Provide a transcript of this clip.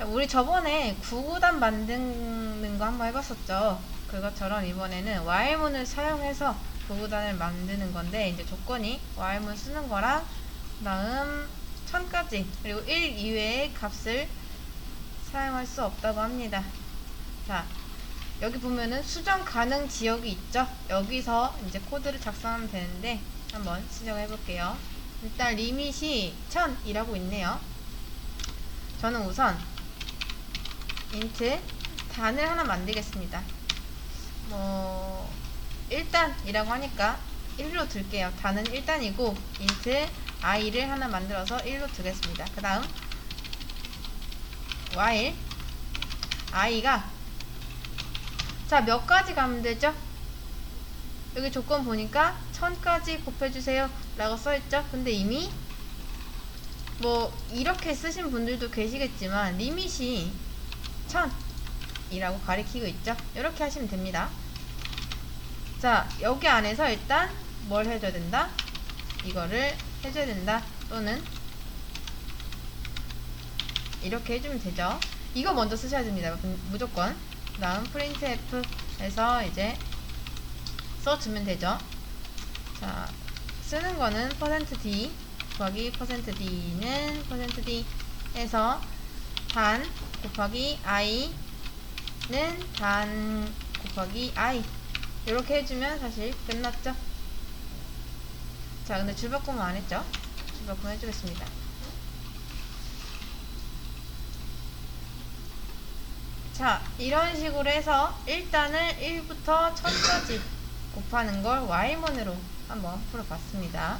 자, 우리 저번에 구구단 만드는 거 한번 해봤었죠. 그것처럼 이번에는 while문을 사용해서 구구단을 만드는 건데 이제 조건이 while문 쓰는 거랑 그다음 1000까지 그리고 1 이외의 값을 사용할 수 없다고 합니다. 자, 여기 보면은 수정 가능 지역이 있죠? 여기서 이제 코드를 작성하면 되는데 한번 시작해 볼게요. 일단 리밋이 1000이라고 있네요. 저는 우선 int 단을 하나 만들겠습니다. 뭐 일단이라고 하니까 1로 둘게요. 단은 일단이고 int i를 하나 만들어서 1로 두겠습니다. 그 다음 while i가 자 몇 가지 가면 되죠? 여기 조건 보니까 1000까지 곱해주세요 라고 써있죠? 근데 이미 뭐 이렇게 쓰신 분들도 계시겠지만 리밋이 1000이라고 가리키고 있죠? 이렇게 하시면 됩니다. 자 여기 안에서 일단 뭘 해줘야 된다? 이거를 해줘야 된다 또는 이렇게 해주면 되죠. 이거 먼저 쓰셔야 됩니다. 무- 무조건. 그 다음 printf 해서 이제 써주면 되죠. 자, 쓰는 거는 %d 곱하기 %d는 %d 해서 단 곱하기 i는 단 곱하기 i 이렇게 해주면 사실 끝났죠. 자, 근데 줄바꿈은 안 했죠? 줄바꿈 해주겠습니다. 자, 이런 식으로 해서 일단은 1부터 1000까지 곱하는 걸 y문으로 한번 풀어봤습니다.